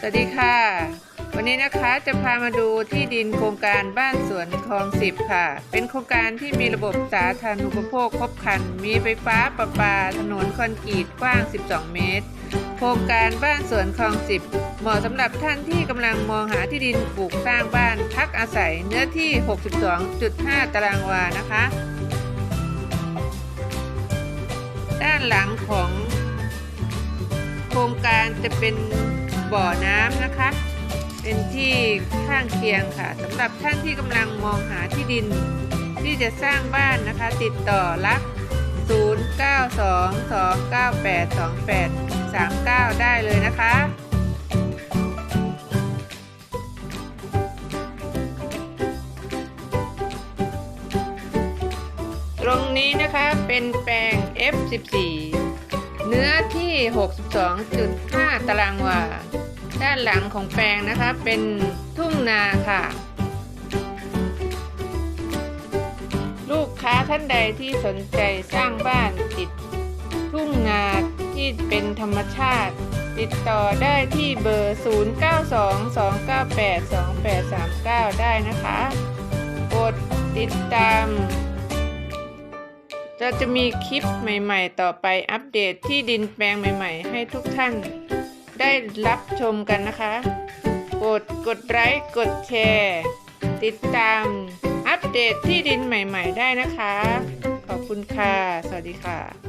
สวัสดีค่ะ วันนี้นะคะจะพามาดูที่ดินโครงการบ้านสวนคลองสิบค่ะ เป็นโครงการที่มีระบบสาธารณูปโภคครบครัน มีไฟฟ้าประปา ถนนคอนกรีตกว้าง 12 เมตร โครงการบ้านสวนคลองสิบเหมาะสำหรับท่านที่กำลังมองหาที่ดินปลูกสร้างบ้านพักอาศัยเนื้อที่ 62.5 ตารางวานะคะ ด้านหลังของโครงการจะเป็น บ่อน้ำนะคะ เป็นที่ข้างเคียงค่ะสำหรับท่านที่กำลังมองหาที่ดิน ที่จะสร้างบ้านนะคะ ติดต่อรัก 0922982839 ได้เลยนะคะตรงนี้นะคะเป็นแปลง F14 เนื้อที่ 62.5 ตารางวา ด้านหลังของแปลงนะคะเป็นทุ่งนาค่ะ ลูกค้าท่านใดที่สนใจสร้างบ้านติดทุ่งนาที่เป็นธรรมชาติ ติดต่อได้ที่เบอร์ 0922982839 ได้นะคะกดติดตามเราจะมีคลิปใหม่ ๆ ต่อไปอัปเดตที่ดินแปลงใหม่ ๆ ให้ทุกท่าน ได้รับชมกันนะคะ กดกดไลค์กดแชร์ ติดตามอัปเดตที่ดินใหม่ ๆ ได้นะคะ ขอบคุณค่ะ สวัสดีค่ะ